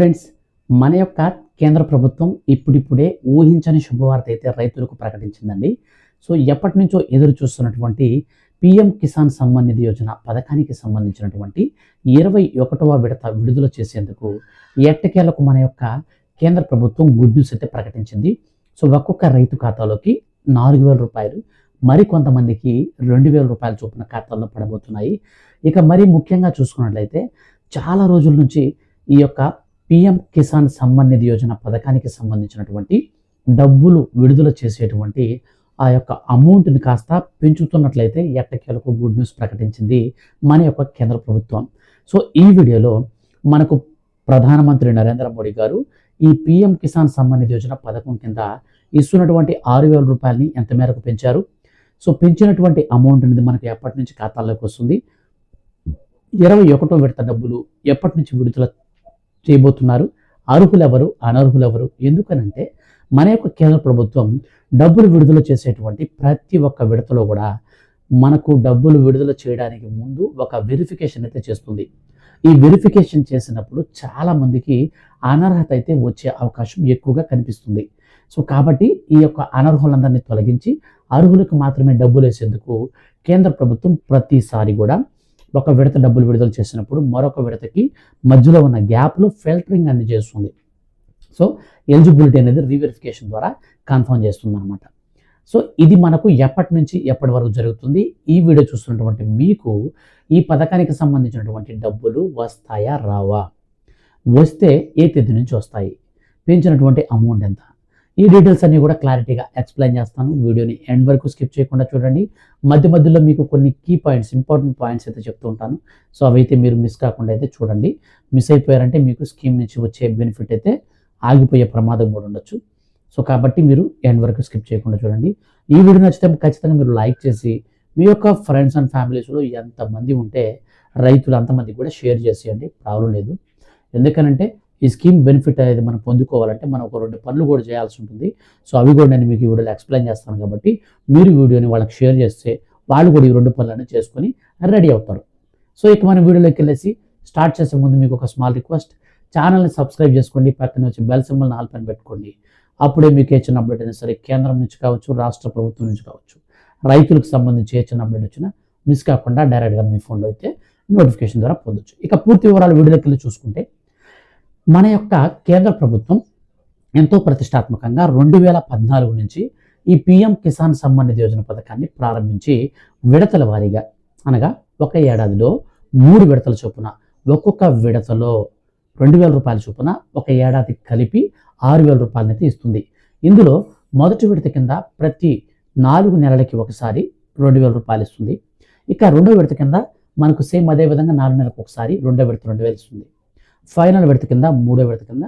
Friends మన యొక్క కేంద్ర ప్రభుత్వం ఇప్పుడిప్పుడే ఊహించని శుభవార్త అయితే రైతులకు ప్రకటించిందండి. సో ఎప్పటి నుంచో ఎదురు చూస్తున్నటువంటి పిఎం కిసాన్ సమ్మాన్ నిధి యోజన పథకానికి సంబంధించినటువంటి ఇరవై ఒకటవ విడత విడుదల చేసేందుకు ఎట్టకేలకు మన యొక్క కేంద్ర ప్రభుత్వం గుడ్ న్యూస్ అయితే ప్రకటించింది. సో ఒక్కొక్క రైతు ఖాతాలోకి నాలుగు వేల రూపాయలు మరి కొంతమందికి రెండు వేల రూపాయల చొప్పున ఖాతాల్లో పడబోతున్నాయి. ఇక మరీ ముఖ్యంగా చూసుకున్నట్లయితే చాలా రోజుల నుంచి ఈ యొక్క పిఎం కిసాన్ సమ్మాన్ నిధి యోజన పథకానికి సంబంధించినటువంటి డబ్బులు విడుదల చేసేటువంటి ఆ యొక్క అమౌంట్ని కాస్త పెంచుతున్నట్లయితే ఎట్టకేలకు గుడ్ న్యూస్ ప్రకటించింది మన యొక్క కేంద్ర ప్రభుత్వం. సో ఈ వీడియోలో మనకు ప్రధానమంత్రి నరేంద్ర మోడీ గారు ఈ పిఎం కిసాన్ సమ్మాన్ నిధి యోజన పథకం కింద ఇస్తున్నటువంటి ఆరు వేల రూపాయలని ఎంత మేరకు పెంచారు? సో పెంచినటువంటి అమౌంట్ అనేది మనకు ఎప్పటి నుంచి ఖాతాల్లోకి వస్తుంది? ఇరవై ఒకటో విడత డబ్బులు ఎప్పటి నుంచి విడుదల చేయబోతున్నారు. అర్హులెవరు అనర్హులెవరు? ఎందుకనంటే మన యొక్క కేంద్ర ప్రభుత్వం డబ్బులు విడుదల చేసేటువంటి ప్రతి ఒక్క విడతలో కూడా మనకు డబ్బులు విడుదల చేయడానికి ముందు ఒక వెరిఫికేషన్ అయితే చేస్తుంది. ఈ వెరిఫికేషన్ చేసినప్పుడు చాలామందికి అనర్హత అయితే వచ్చే అవకాశం ఎక్కువగా కనిపిస్తుంది. సో కాబట్టి ఈ యొక్క అనర్హులందరినీ తొలగించి అర్హులకు మాత్రమే డబ్బులు వేసేందుకు కేంద్ర ప్రభుత్వం ప్రతిసారి కూడా ఒక విడత డబ్బులు విడుదల చేసినప్పుడు మరొక విడతకి మధ్యలో ఉన్న గ్యాప్లో ఫిల్టరింగ్ అందజేస్తుంది సో ఎలిజిబిలిటీ అనేది రీవెరిఫికేషన్ ద్వారా కన్ఫర్మ్ చేస్తుంది అనమాట సో ఇది మనకు ఎప్పటి నుంచి ఎప్పటి వరకు జరుగుతుంది? ఈ వీడియో చూస్తున్నటువంటి మీకు ఈ పథకానికి సంబంధించినటువంటి డబ్బులు వస్తాయా రావా? వస్తే ఏ తేదీ నుంచి వస్తాయి? పెంచినటువంటి అమౌంట్ ఎంత? ఈ డీటెయిల్స్ అన్ని కూడా క్లారిటీగా ఎక్స్ప్లెయిన్ చేస్తాను. వీడియోని ఎండ్ వరకు స్కిప్ చేయకుండా చూడండి. మధ్య మధ్యలో మీకు కొన్ని కీ పాయింట్స్ ఇంపార్టెంట్ పాయింట్స్ అయితే చెప్తూ ఉంటాను. సో అవైతే మీరు మిస్ కాకుండా అయితే చూడండి. మిస్ అయిపోయారంటే మీకు స్కీమ్ నుంచి వచ్చే బెనిఫిట్ అయితే ఆగిపోయే ప్రమాదం కూడా ఉండొచ్చు. సో కాబట్టి మీరు ఎండ్ వరకు స్కిప్ చేయకుండా చూడండి. ఈ వీడియో నచ్చితే ఖచ్చితంగా మీరు లైక్ చేసి మీ యొక్క ఫ్రెండ్స్ అండ్ ఫ్యామిలీస్లో ఎంతమంది ఉంటే రైతులు అంతమంది కూడా షేర్ చేసేయండి. ప్రాబ్లం లేదు. ఎందుకనంటే ఈ స్కీమ్ బెనిఫిట్ అనేది మనం పొందుకోవాలంటే మనం ఒక రెండు పనులు కూడా చేయాల్సి ఉంటుంది. సో అవి కూడా నేను మీకు ఈ వీడియోలో ఎక్స్ప్లెయిన్ చేస్తాను కాబట్టి మీరు వీడియోని వాళ్ళకి షేర్ చేస్తే వాళ్ళు కూడా ఈ రెండు పనులన్నీ చేసుకొని రెడీ అవుతారు. సో ఇక మన వీడియోలోకి వెళ్ళేసి స్టార్ట్ చేసే ముందు మీకు ఒక స్మాల్ రిక్వెస్ట్. ఛానల్ని సబ్స్క్రైబ్ చేసుకోండి పక్కన వచ్చి బెల్ సింబల్ నాలుగు పని పెట్టుకోండి. అప్పుడే మీకు ఏ చిన్న అప్డేట్ అయినా సరే కేంద్రం నుంచి కావచ్చు రాష్ట్ర ప్రభుత్వం నుంచి కావచ్చు రైతులకు సంబంధించి ఏ చిన్న అప్డేట్ వచ్చినా మిస్ కాకుండా డైరెక్ట్గా మీ ఫోన్లో అయితే నోటిఫికేషన్ ద్వారా పొందొచ్చు. ఇక పూర్తి వివరాలు వీడియోలోకి వెళ్ళి చూసుకుంటే మన యొక్క కేంద్ర ప్రభుత్వం ఎంతో ప్రతిష్టాత్మకంగా రెండు వేల పద్నాలుగు నుంచి ఈ పిఎం కిసాన్ సంబంధిత యోజన పథకాన్ని ప్రారంభించి విడతల వారీగా అనగా ఒక ఏడాదిలో మూడు విడతల చొప్పున ఒక్కొక్క విడతలో రెండు వేల రూపాయల చొప్పున ఒక ఏడాది కలిపి ఆరు వేల రూపాయలనైతే ఇస్తుంది. ఇందులో మొదటి విడత కింద ప్రతి నాలుగు నెలలకి ఒకసారి రెండు వేల రూపాయలు ఇస్తుంది. ఇక రెండో విడత కింద మనకు సేమ్ అదే విధంగా నాలుగు నెలలకు ఒకసారి రెండో విడత రెండు వేలు ఇస్తుంది. ఫైనల్ విడత కింద మూడో విడత కింద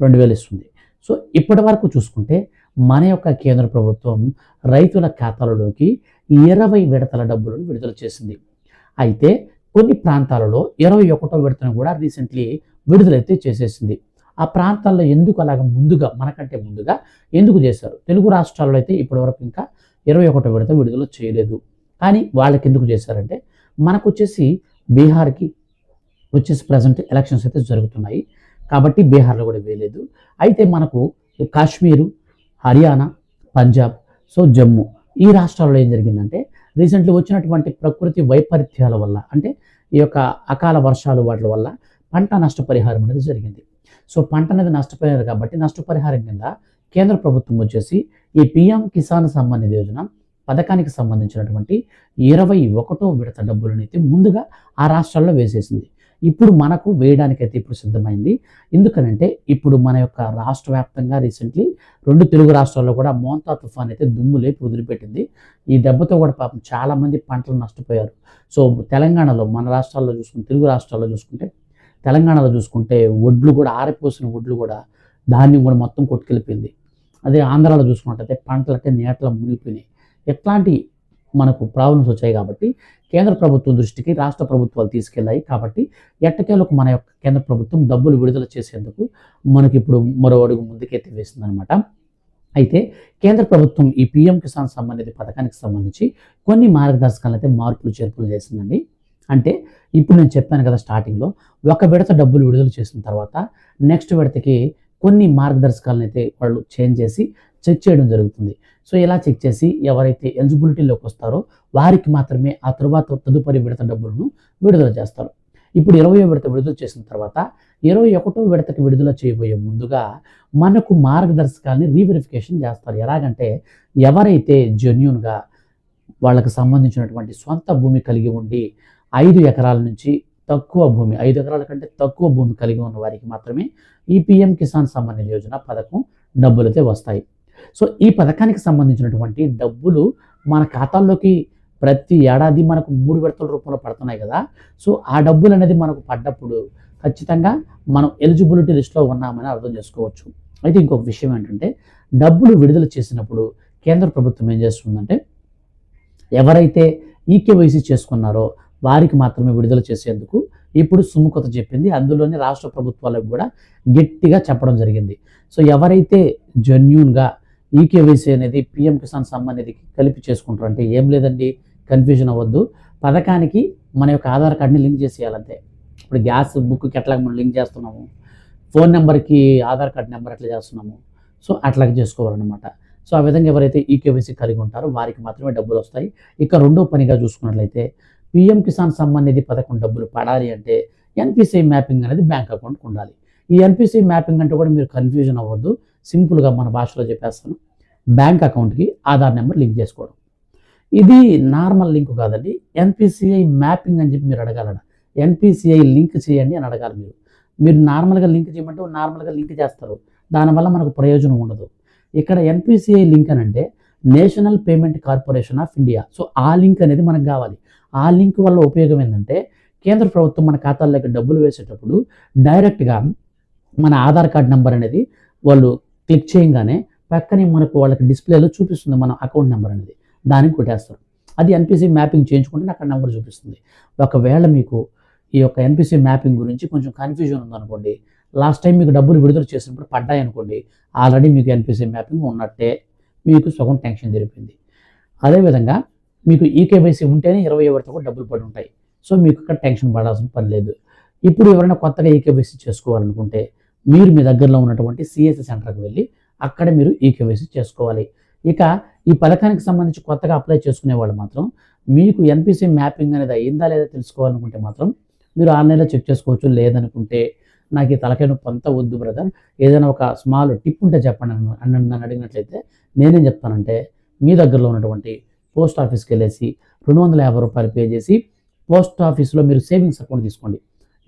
రెండు వేలు ఇస్తుంది. సో ఇప్పటి వరకు చూసుకుంటే మన యొక్క కేంద్ర ప్రభుత్వం రైతుల ఖాతాలలోకి ఇరవై విడతల డబ్బులను విడుదల చేసింది. అయితే కొన్ని ప్రాంతాలలో ఇరవై ఒకటో విడతను కూడా రీసెంట్లీ విడుదలైతే చేసేసింది. ఆ ప్రాంతాల్లో ఎందుకు అలాగ ముందుగా మనకంటే ముందుగా ఎందుకు చేశారు? తెలుగు రాష్ట్రాల్లో అయితే ఇప్పటివరకు ఇంకా ఇరవై ఒకటో విడత విడుదల చేయలేదు. కానీ వాళ్ళకి ఎందుకు చేశారంటే మనకు వచ్చేసి బీహార్కి వచ్చేసి ప్రజెంట్ ఎలక్షన్స్ అయితే జరుగుతున్నాయి. కాబట్టి బీహార్లో కూడా వేయలేదు అయితే మనకు కాశ్మీరు హర్యానా పంజాబ్ సో జమ్మూ ఈ రాష్ట్రాల్లో ఏం జరిగిందంటే రీసెంట్లీ వచ్చినటువంటి ప్రకృతి వైపరీత్యాల వల్ల అంటే ఈ యొక్క అకాల వర్షాలు వాటి వల్ల పంట నష్టపరిహారం అనేది జరిగింది. సో పంట అనేది నష్టపోయారు కాబట్టి నష్టపరిహారం కింద కేంద్ర ప్రభుత్వం వచ్చేసి ఈ పిఎం కిసాన్ సమ్మాన్ నిధి యోజన పథకానికి సంబంధించినటువంటి ఇరవై ఒకటో విడత డబ్బులను అయితే ముందుగా ఆ రాష్ట్రాల్లో వేసేసింది. ఇప్పుడు మనకు వేయడానికైతే ఇప్పుడు సిద్ధమైంది. ఎందుకనంటే ఇప్పుడు మన యొక్క రాష్ట్ర వ్యాప్తంగా రీసెంట్లీ రెండు తెలుగు రాష్ట్రాల్లో కూడా మోంతా తుఫాన్ అయితే దుమ్ము లేపి వదిలిపెట్టింది. ఈ దెబ్బతో కూడా పాపం చాలామంది పంటలు నష్టపోయారు. సో తెలంగాణలో మన రాష్ట్రాల్లో చూసుకుంటే తెలుగు రాష్ట్రాల్లో చూసుకుంటే తెలంగాణలో చూసుకుంటే ఒడ్లు కూడా ఆరిపోసిన ఒడ్లు కూడా ధాన్యం కూడా మొత్తం కొట్టుకెళ్ళిపోయింది. అదే ఆంధ్రాలో చూసుకున్నట్టయితే పంటలకే నీటలో మునిగిపోయినాయి. ఎట్లాంటి మనకు ప్రాబ్లమ్స్ వచ్చాయి కాబట్టి కేంద్ర ప్రభుత్వం దృష్టికి రాష్ట్ర ప్రభుత్వాలు తీసుకెళ్ళాయి కాబట్టి ఎట్టకేలకు మన యొక్క కేంద్ర ప్రభుత్వం డబ్బులు విడుదల చేసేందుకు మనకి ఇప్పుడు మరో అడుగు ముందుకైతే వేసిందనమాట. అయితే కేంద్ర ప్రభుత్వం ఈ పిఎం కిసాన్ సంబంధిత పథకానికి సంబంధించి కొన్ని మార్గదర్శకాలు అయితే మార్పులు చేర్పులు చేసిందండి. అంటే ఇప్పుడు నేను చెప్పాను కదా స్టార్టింగ్లో ఒక విడత డబ్బులు విడుదల చేసిన తర్వాత నెక్స్ట్ విడతకి కొన్ని మార్గదర్శకాలను అయితే వాళ్ళు చేంజ్ చేసి చెక్ చేయడం జరుగుతుంది. సో ఇలా చెక్ చేసి ఎవరైతే ఎలిజిబిలిటీలోకి వస్తారో వారికి మాత్రమే ఆ తర్వాత తదుపరి విడత డబ్బులను విడుదల చేస్తారు. ఇప్పుడు ఇరవై విడత విడుదల చేసిన తర్వాత ఇరవై ఒకటో విడతకి విడుదల చేయబోయే ముందుగా మనకు మార్గదర్శకాలని రీవెరిఫికేషన్ చేస్తారు. ఎలాగంటే ఎవరైతే జెన్యున్గా వాళ్ళకి సంబంధించినటువంటి సొంత భూమి కలిగి ఉండి ఐదు ఎకరాల నుంచి తక్కువ భూమి ఐదు ఎకరాల కంటే తక్కువ భూమి కలిగి ఉన్న వారికి మాత్రమే ఈ పిఎం కిసాన్ సమ్మాన్ యోజన పథకం డబ్బులైతే వస్తాయి. సో ఈ పథకానికి సంబంధించినటువంటి డబ్బులు మన ఖాతాల్లోకి ప్రతి ఏడాది మనకు మూడు విడతల రూపంలో పడుతున్నాయి కదా. సో ఆ డబ్బులు అనేది మనకు పడ్డప్పుడు ఖచ్చితంగా మనం ఎలిజిబిలిటీ లిస్ట్లో ఉన్నామని అర్థం చేసుకోవచ్చు. అయితే ఇంకొక విషయం ఏంటంటే డబ్బులు విడుదల చేసినప్పుడు కేంద్ర ప్రభుత్వం ఏం చేస్తుందంటే ఎవరైతే ఈకేవైసీ చేసుకున్నారో వారికి మాత్రమే విడుదల చేసేందుకు ఇప్పుడు సుముఖత చెప్పింది. అందులోనే రాష్ట్ర ప్రభుత్వాలకు కూడా గట్టిగా చెప్పడం జరిగింది. సో ఎవరైతే జెన్యున్గా ఈకేవైసీ అనేది పిఎం కిసాన్ సమ్మాన్ అనేది కలిపి చేసుకుంటారు. అంటే ఏం లేదండి కన్ఫ్యూజన్ అవ్వద్దు. పథకానికి మన యొక్క ఆధార్ కార్డ్ని లింక్ చేసేయాలంతే. ఇప్పుడు గ్యాస్ బుక్కి ఎట్లా మనం లింక్ చేస్తున్నాము? ఫోన్ నెంబర్కి ఆధార్ కార్డ్ నెంబర్ ఎట్లా చేస్తున్నాము? సో అట్లాగే చేసుకోవాలన్నమాట. సో ఆ విధంగా ఎవరైతే ఈకేవైసీ కలిగి ఉంటారో వారికి మాత్రమే డబ్బులు వస్తాయి. ఇక రెండో పనిగా చూసుకున్నట్లయితే పిఎం కిసాన్ సమ్మాన్ నిధి పథకం డబ్బులు పడాలి అంటే ఎన్పిసిఐ మ్యాపింగ్ అనేది బ్యాంక్ అకౌంట్కి ఉండాలి. ఈ ఎన్పిసిఐ మ్యాపింగ్ అంటే కూడా మీరు కన్ఫ్యూజన్ అవ్వద్దు. సింపుల్గా మన భాషలో చెప్పేస్తాను. బ్యాంక్ అకౌంట్కి ఆధార్ నెంబర్ లింక్ చేసుకోవడం. ఇది నార్మల్ లింక్ కాదండి. ఎన్పిసిఐ మ్యాపింగ్ అని చెప్పి మీరు అడగాలట. ఎన్పిసిఐ లింక్ చేయండి అని అడగాలి మీరు. మీరు నార్మల్గా లింక్ చేయమంటే నార్మల్గా లింక్ చేస్తారు. దానివల్ల మనకు ప్రయోజనం ఉండదు. ఇక్కడ ఎన్పిసిఐ లింక్ అని అంటే national payment corporation of India. So ఆ లింక్ అనేది మనకు కావాలి. ఆ లింక్ వల్ల ఉపయోగం ఏంటంటే కేంద్ర ప్రభుత్వం మన ఖాతాల్లోకి డబ్బులు వేసేటప్పుడు డైరెక్ట్గా మన ఆధార్ కార్డ్ నెంబర్ అనేది వాళ్ళు క్లిక్ చేయగానే పక్కనే మనకు వాళ్ళకి డిస్ప్లేలో చూపిస్తుంది మన అకౌంట్ నెంబర్ అనేది. దానికి కొట్టేస్తారు. అది ఎన్పిసి మ్యాపింగ్ చేయించుకుంటే అక్కడ నెంబర్ చూపిస్తుంది. ఒకవేళ మీకు ఈ యొక్క ఎన్పిసి మ్యాపింగ్ గురించి కొంచెం కన్ఫ్యూజన్ ఉందనుకోండి లాస్ట్ టైం మీకు డబ్బులు విడుదల చేసినప్పుడు పడ్డాయి అనుకోండి ఆల్రెడీ మీకు ఎన్పిసి మ్యాపింగ్ ఉన్నట్టే మీకు సగం టెన్షన్ జరిపింది అదేవిధంగా మీకు ఈకేవైసీ ఉంటేనే ఇరవై వరకు కూడా డబ్బులు పడి ఉంటాయి. సో మీకు ఇక్కడ టెన్షన్ పడాల్సిన పని లేదు. ఇప్పుడు ఎవరైనా కొత్తగా ఈకేవైసీ చేసుకోవాలనుకుంటే మీరు మీ దగ్గరలో ఉన్నటువంటి సిఎస్సి సెంటర్కి వెళ్ళి అక్కడ మీరు ఈ కేవైసీ చేసుకోవాలి. ఇక ఈ పథకానికి సంబంధించి కొత్తగా అప్లై చేసుకునే వాళ్ళు మాత్రం మీకు ఎన్పిసి మ్యాపింగ్ అనేది అయిందా లేదా తెలుసుకోవాలనుకుంటే మాత్రం మీరు ఆన్లైన్లో చెక్ చేసుకోవచ్చు. లేదనుకుంటే నాకు ఈ తలకాయ నొప్పి అంతా వద్దు బ్రదర్. ఏదైనా ఒక స్మాల్ టిప్ ఉంటే చెప్పండి అని నన్ను అడిగినట్లయితే నేనేం చెప్తానంటే మీ దగ్గరలో ఉన్నటువంటి పోస్ట్ ఆఫీస్కి వెళ్ళేసి రెండు వందల యాభై రూపాయలు పే చేసి పోస్ట్ ఆఫీస్లో మీరు సేవింగ్స్ అకౌంట్ తీసుకోండి.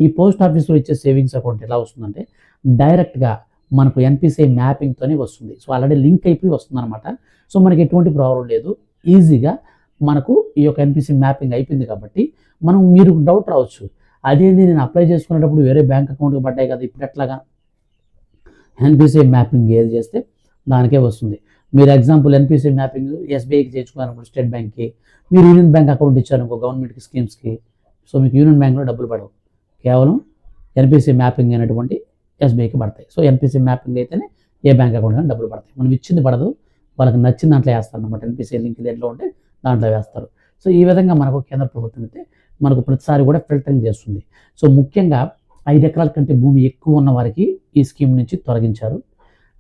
ఈ పోస్ట్ ఆఫీస్లో ఇచ్చే సేవింగ్స్ అకౌంట్ ఎలా వస్తుందంటే డైరెక్ట్గా మనకు ఎన్పిసిఐ మ్యాపింగ్తోనే వస్తుంది. సో ఆల్రెడీ లింక్ అయిపోయి వస్తుంది అనమాట సో మనకి ఎటువంటి ప్రాబ్లం లేదు. ఈజీగా మనకు ఈ యొక్క ఎన్పిసి మ్యాపింగ్ అయిపోయింది కాబట్టి మనం మీరు డౌట్ రావచ్చు. అదేంటి నేను అప్లై చేసుకునేటప్పుడు వేరే బ్యాంక్ అకౌంట్కి పడ్డాయి కదా ఇప్పుడు ఎట్లాగా? ఎన్పిసిఐ మ్యాపింగ్ ఏది చేస్తే దానికే వస్తుంది. మీరు ఎగ్జాంపుల్ ఎన్పిసిఐ మ్యాపింగ్ ఎస్బీఐకి చేర్చుకున్నప్పుడు స్టేట్ బ్యాంక్కి మీరు యూనియన్ బ్యాంక్ అకౌంట్ ఇచ్చారు ఇంకో గవర్నమెంట్కి స్కీమ్స్కి సో మీకు యూనియన్ బ్యాంక్లో డబ్బులు పడవు. కేవలం ఎన్పిసి మ్యాపింగ్ అయినటువంటి ఎస్బీఐకి పడతాయి. సో ఎన్పిసి మ్యాపింగ్ అయితేనే ఏ బ్యాంక్ అకౌంట్ కానీ డబ్బులు పడతాయి. మనం ఇచ్చింది పడదు. వాళ్ళకి నచ్చిన దాంట్లో వేస్తారు అనమాట ఎన్పిసి లింక్ దేంట్లో ఉంటే దాంట్లో వేస్తారు. సో ఈ విధంగా మనకు కేంద్ర ప్రభుత్వం అయితే మనకు ప్రతిసారి కూడా ఫిల్టరింగ్ చేస్తుంది. సో ముఖ్యంగా ఐదు ఎకరాల కంటే భూమి ఎక్కువ ఉన్న వారికి ఈ స్కీమ్ నుంచి తొలగించారు.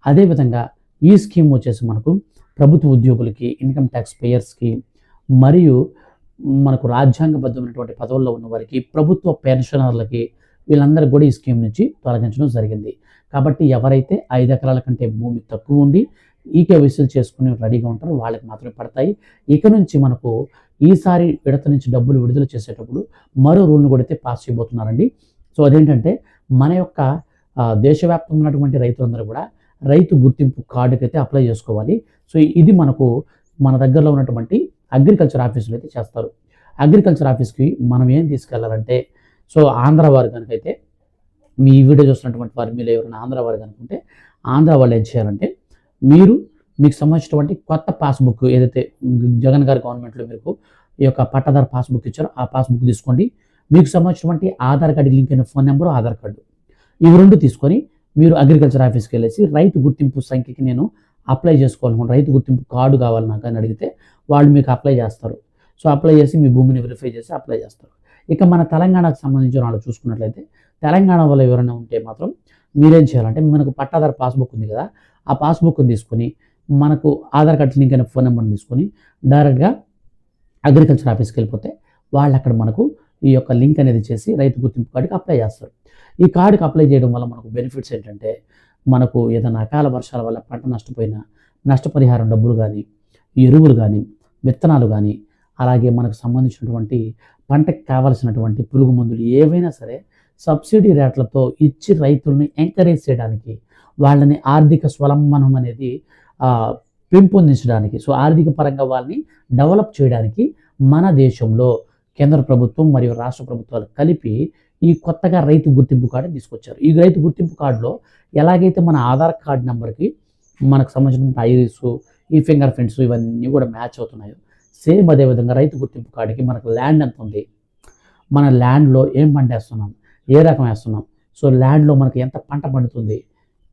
అదేవిధంగా ఈ స్కీమ్ వచ్చేసి మనకు ప్రభుత్వ ఉద్యోగులకి ఇన్కమ్ ట్యాక్స్ పేయర్స్కి మరియు మనకు రాజ్యాంగబద్ధమైనటువంటి పదవుల్లో ఉన్న వారికి ప్రభుత్వ పెన్షనర్లకి వీళ్ళందరూ కూడా ఈ స్కీమ్ నుంచి తొలగించడం జరిగింది. కాబట్టి ఎవరైతే ఐదు ఎకరాల కంటే భూమి తక్కువ ఉండి ఈకేవైసీలు చేసుకుని రెడీగా ఉంటారో వాళ్ళకి మాత్రమే పడతాయి. ఇక నుంచి మనకు ఈసారి విడత నుంచి డబ్బులు విడుదల చేసేటప్పుడు మరో రూల్ని కూడా అయితే పాస్ చేయబోతున్నారండి. సో అదేంటంటే మన యొక్క దేశవ్యాప్తంగా ఉన్నటువంటి రైతులందరూ కూడా రైతు గుర్తింపు కార్డుకి అయితే అప్లై చేసుకోవాలి. సో ఇది మనకు మన దగ్గరలో ఉన్నటువంటి అగ్రికల్చర్ ఆఫీసులు అయితే చేస్తారు. అగ్రికల్చర్ ఆఫీస్కి మనం ఏం తీసుకెళ్ళాలంటే సో ఆంధ్ర వారు కనుకైతే మీ వీడియో చూస్తున్నటువంటి వారు మీరు ఎవరైనా ఆంధ్ర వారు కనుకుంటే ఆంధ్ర వాళ్ళు ఏం చేయాలంటే మీరు మీకు సంబంధించినటువంటి కొత్త పాస్బుక్ ఏదైతే జగన్ గారి గవర్నమెంట్లో మీకు ఈ యొక్క పట్టాదారు పాస్బుక్ ఇచ్చారో ఆ పాస్బుక్ తీసుకోండి. మీకు సంబంధించినటువంటి ఆధార్ కార్డు లింక్ అయిన ఫోన్ నెంబరు ఆధార్ కార్డు. ఇవి రెండు తీసుకొని మీరు అగ్రికల్చర్ ఆఫీస్కి వెళ్ళేసి రైతు గుర్తింపు సంఖ్యకి నేను అప్లై చేసుకోవాలనుకుంటే రైతు గుర్తింపు కార్డు కావాలి నాకు అని అడిగితే వాళ్ళు మీకు అప్లై చేస్తారు. సో అప్లై చేసి మీ భూమిని వెరిఫై చేసి అప్లై చేస్తారు. ఇక మన తెలంగాణకు సంబంధించిన వాళ్ళు చూసుకున్నట్లయితే తెలంగాణ వాళ్ళు ఎవరైనా ఉంటే మాత్రం మీరేం చేయాలంటే మనకు పట్టాదారు పాస్బుక్ ఉంది కదా ఆ పాస్బుక్ని తీసుకొని మనకు ఆధార్ కార్డ్ లింక్ అయిన ఫోన్ నెంబర్ని తీసుకొని డైరెక్ట్గా అగ్రికల్చర్ ఆఫీస్కి వెళ్ళిపోతే వాళ్ళు అక్కడ మనకు ఈ యొక్క లింక్ అనేది చేసి రైతు గుర్తింపు కార్డుకి అప్లై చేస్తారు. ఈ కార్డుకి అప్లై చేయడం వల్ల మనకు బెనిఫిట్స్ ఏంటంటే మనకు ఏదైనా అకాల వర్షాల వల్ల పంట నష్టపోయినా నష్టపరిహారం డబ్బులు కానీ ఎరువులు కానీ విత్తనాలు కానీ అలాగే మనకు సంబంధించినటువంటి పంటకు కావాల్సినటువంటి పురుగు మందులు ఏవైనా సరే సబ్సిడీ రేట్లతో ఇచ్చి రైతుల్ని ఎంకరేజ్ చేయడానికి వాళ్ళని ఆర్థిక స్వలంబనం అనేది పెంపొందించడానికి సో ఆర్థిక పరంగా వాళ్ళని డెవలప్ చేయడానికి మన దేశంలో కేంద్ర ప్రభుత్వం మరియు రాష్ట్ర ప్రభుత్వాలు కలిపి ఈ కొత్తగా రైతు గుర్తింపు కార్డు తీసుకొచ్చారు. ఈ రైతు గుర్తింపు కార్డులో ఎలాగైతే మన ఆధార్ కార్డు నెంబర్కి మనకు సంబంధించిన ఐరిస్ ఈ ఫింగర్ ప్రింట్స్ ఇవన్నీ కూడా మ్యాచ్ అవుతున్నాయో సేమ్ అదే విధంగా రైతు గుర్తింపు కార్డుకి మనకు ల్యాండ్ ఎంత ఉంది? మన ల్యాండ్లో ఏం పంట వేస్తున్నాం? ఏ రకం వేస్తున్నాం? సో ల్యాండ్లో మనకి ఎంత పంట పండుతుంది?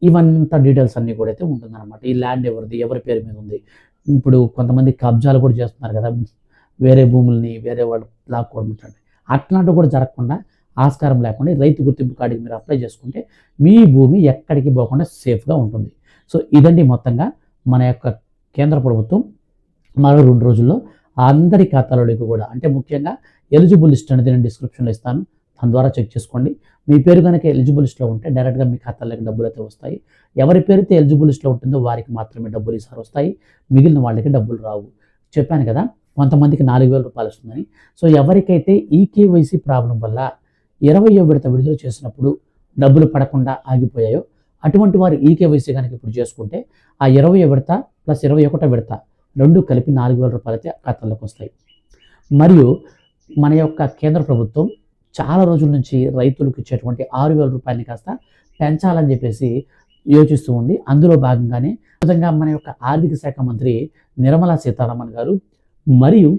ఇవంతా డీటెయిల్స్ అన్నీ కూడా అయితే ఉంటుందన్నమాట. ఈ ల్యాండ్ ఎవరిది? ఎవరి పేరు మీద ఉంది? ఇప్పుడు కొంతమంది కబ్జాలు కూడా చేస్తున్నారు కదా. వేరే భూముల్ని వేరే వాళ్ళు లాక్కోవడం అట్లాంటివి కూడా జరగకుండా ఆస్కారం లేకుండా రైతు గుర్తింపు కార్డుకి మీరు అప్లై చేసుకుంటే మీ భూమి ఎక్కడికి పోకుండా సేఫ్గా ఉంటుంది. సో ఇదండి మొత్తంగా మన యొక్క కేంద్ర ప్రభుత్వం మరో రెండు రోజుల్లో అందరి ఖాతాలోకి కూడా అంటే ముఖ్యంగా ఎలిజిబుల్ లిస్ట్ అనేది నేను డిస్క్రిప్షన్లో ఇస్తాను. దాని ద్వారా చెక్ చేసుకోండి. మీ పేరు కనుక ఎలిజిబుల్ లిస్ట్లో ఉంటే డైరెక్ట్గా మీ ఖాతాలోకి డబ్బులు అయితే వస్తాయి. ఎవరి పేరుతో ఎలిజిబుల్ లిస్ట్లో ఉంటుందో వారికి మాత్రమే డబ్బులు ఈసారి వస్తాయి. మిగిలిన వాళ్ళకి డబ్బులు రావు. చెప్పాను కదా కొంతమందికి నాలుగు వేల రూపాయలు వస్తుందని. సో ఎవరికైతే ఈకేవైసీ ప్రాబ్లం వల్ల ఇరవయో విడత విడుదల చేసినప్పుడు డబ్బులు పడకుండా ఆగిపోయాయో అటువంటి వారు ఈకేవైసీ కనుక ఇప్పుడు చేసుకుంటే ఆ ఇరవై విడత ప్లస్ ఇరవై ఒకటో విడత రెండు కలిపి నాలుగు వేల రూపాయలు అయితే ఖాతాలోకి వస్తాయి. మరియు మన యొక్క కేంద్ర ప్రభుత్వం చాలా రోజుల నుంచి రైతులకు ఇచ్చేటువంటి ఆరు వేల రూపాయలని కాస్త పెంచాలని చెప్పేసి యోచిస్తూ ఉంది. అందులో భాగంగానే విధంగా మన యొక్క ఆర్థిక శాఖ మంత్రి నిర్మలా సీతారామన్ గారు మరియు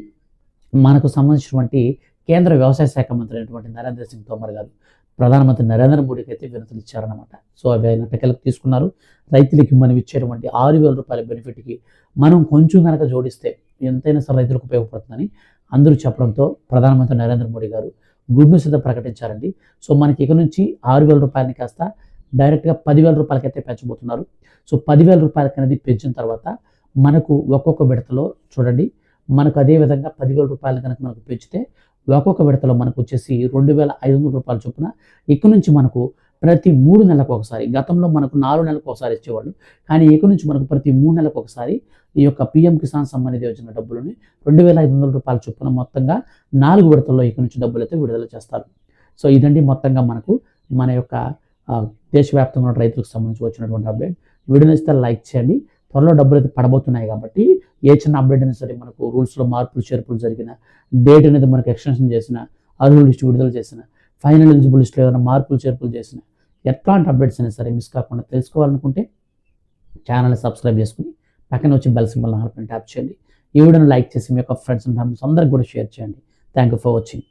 మనకు సంబంధించినటువంటి కేంద్ర వ్యవసాయ శాఖ మంత్రి అయినటువంటి నరేంద్ర సింగ్ తోమర్ గారు ప్రధానమంత్రి నరేంద్ర మోడీకి అయితే వినతులు ఇచ్చారనమాట సో అవి ఆయన టెక్కలకు తీసుకున్నారు. రైతులకి మనం ఇచ్చేటువంటి ఆరు వేల రూపాయల బెనిఫిట్కి మనం కొంచెం కనుక జోడిస్తే ఎంతైనా సరే రైతులకు ఉపయోగపడుతుందని అందరూ చెప్పడంతో ప్రధానమంత్రి నరేంద్ర మోడీ గారు గుడ్ న్యూస్ అయితే ప్రకటించారండి. సో మనకి ఇక నుంచి ఆరు వేల రూపాయలని కాస్త డైరెక్ట్గా పదివేల రూపాయలకైతే పెంచబోతున్నారు. సో పదివేల రూపాయలకి అనేది పెంచిన తర్వాత మనకు ఒక్కొక్క విడతలో చూడండి మనకు అదే విధంగా పదివేల రూపాయలు కనుక మనకు పెంచితే ఒక్కొక్క విడతలో మనకు వచ్చేసి రెండు వేల ఐదు వందల రూపాయల చొప్పున ఇక్కడి నుంచి మనకు ప్రతి మూడు నెలలకు ఒకసారి గతంలో మనకు నాలుగు నెలలకు ఒకసారి ఇచ్చేవాళ్ళు. కానీ ఇక్కడి నుంచి మనకు ప్రతి మూడు నెలలకు ఒకసారి ఈ యొక్క పిఎం కిసాన్ సంబంధిత యోజన డబ్బులని రెండు వేల ఐదు వందల రూపాయల చొప్పున మొత్తంగా నాలుగు విడతల్లో ఇక్కడి నుంచి డబ్బులు అయితే విడుదల చేస్తారు. సో ఇదండి మొత్తంగా మనకు మన యొక్క దేశవ్యాప్తంగా ఉన్న రైతులకు సంబంధించి వచ్చినటువంటి అప్డేట్. వీడియో ఇస్తే లైక్ చేయండి. త్వరలో డబ్బులు అయితే పడబోతున్నాయి కాబట్టి ఏ చిన్న అప్డేట్ అయినా సరే మనకు రూల్స్లో మార్పులు చేర్పులు జరిగిన డేట్ అనేది మనకు ఎక్స్టెన్షన్ చేసిన అర్హుల లిస్ట్ విడుదల చేసిన ఫైనల్ ఎలిజిబుల్ లిస్ట్లో ఏదైనా మార్పులు చేర్పులు చేసిన ఎట్లాంటి అప్డేట్స్ అయినా సరే మిస్ కాకుండా తెలుసుకోవాలనుకుంటే ఛానల్ని సబ్స్క్రైబ్ చేసుకుని పక్కన వచ్చి బెల్ సింబల్ ఆల్పని ట్యాప్ చేయండి. ఈ వీడియోని లైక్ చేసి మీ యొక్క ఫ్రెండ్స్ అండ్ ఫ్యామిలీస్ అందరికి కూడా షేర్ చేయండి. Thank you for watching